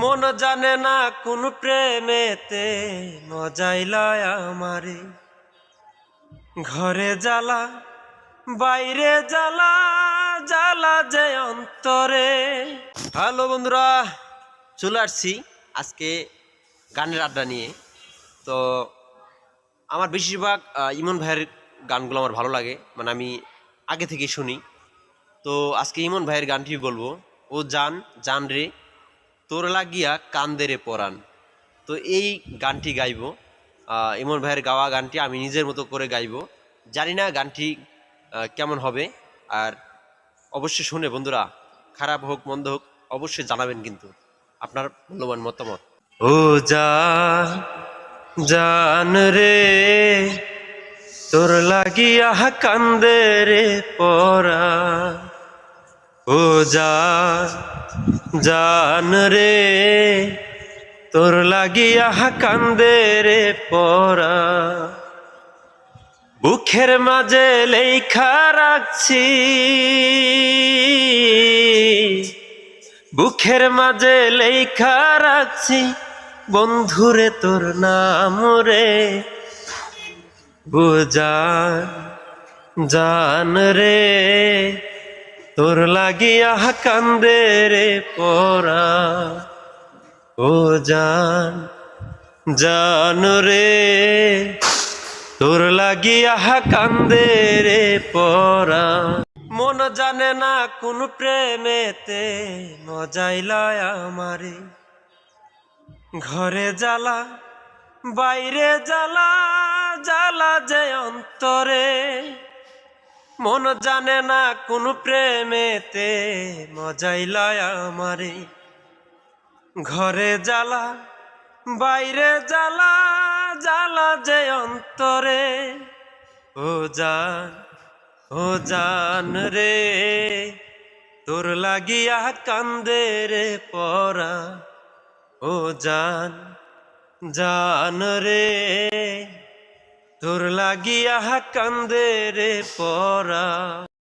মন জানে না কোন প্রেমেতে মজাইলায় আমারে। ঘরে জ্বালা, বাইরে জ্বালা জ্বালা যে অন্তরে। হ্যালো বন্ধুরা, চলে আসছি আজকে গানের আড্ডা নিয়ে। তো আমার বেশিরভাগ ইমন ভাইয়ের গানগুলো আমার ভালো লাগে মানে আমি আগে থেকে শুনি। তো আজকে ইমন ভাইয়ের গানটি বলব, ও জান জান রে তোর লাগিয়া কান্দে রে পরাণ। তো এই গানটি গাইব। ইমন ভাইয়ের গাওয়া গানটি আমি নিজের মতো করে গাইব। জানি না গানটি কেমন হবে। আর অবশ্যই শুনে বন্ধুরা, খারাপ হোক, মন্দ হোক, অবশ্যই জানাবেন কিন্তু আপনার মূল্যবান মতামত। ও যা, জান রে, তোর লাগিয়া কান্দে রে পরা ও যা জান রে, তোর লাগিয়া কান্দে রে পরা বুকের মাঝে লেখা রাখছি। বুকের মাঝে লেখা রাখছি, বন্ধুরে তোর নাম রে। বুঝান জান রে তোর লাগিয়া কান্দে রে পরা ও জান জান রে, তোর লাগিয়া কান্দে রে পরা মন জানে না কোন প্রেমেতে মজাইলায় আমারে। ঘরে জ্বালা, বাইরে জ্বালা জ্বালা যে অন্তরে। মন জানে না কোন প্রেমেতে মজাইলায় আমারে। ঘরে জ্বালা, বাইরে জ্বালা জ্বালা যে অন্তরে। ও জান ও জান রে, তোর লাগিয়া কান্দে রে পরা। ও জান জান রে। তোর লাগিয়া কান্দে পরা।